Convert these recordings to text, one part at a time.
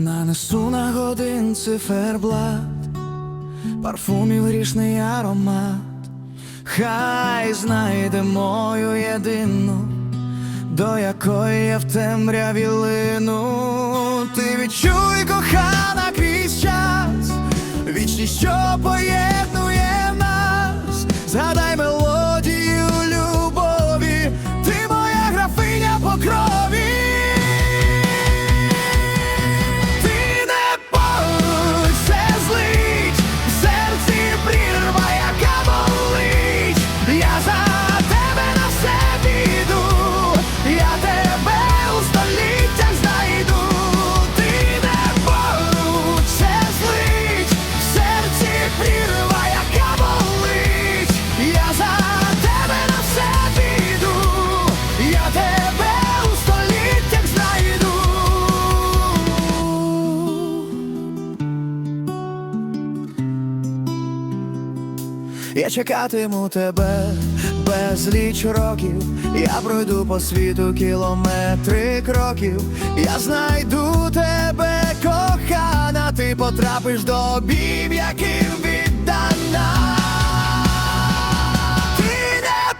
Нанесу на годин циферблат, парфумів грішний аромат, хай знайде мою єдину, до якої я в темряві лину. Ти відчуй, кохана, крізь час, вічність, що поєднує нас, згадай мелодію Я чекатиму тебе безліч років. Я пройду по світу кілометри кроків. Я знайду тебе, кохана, ти потрапиш до обійм, яким віддана. Ти не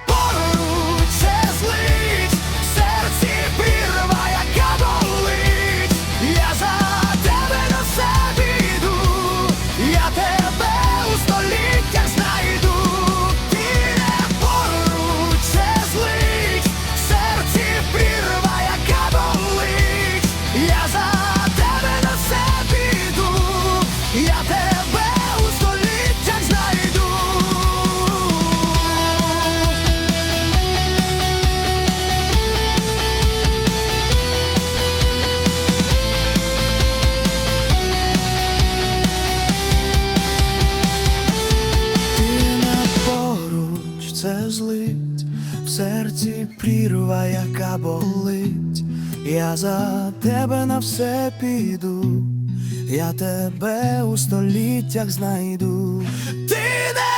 серці прірва, яка болить. Я за тебе на все піду, я тебе у століттях знайду. Ти не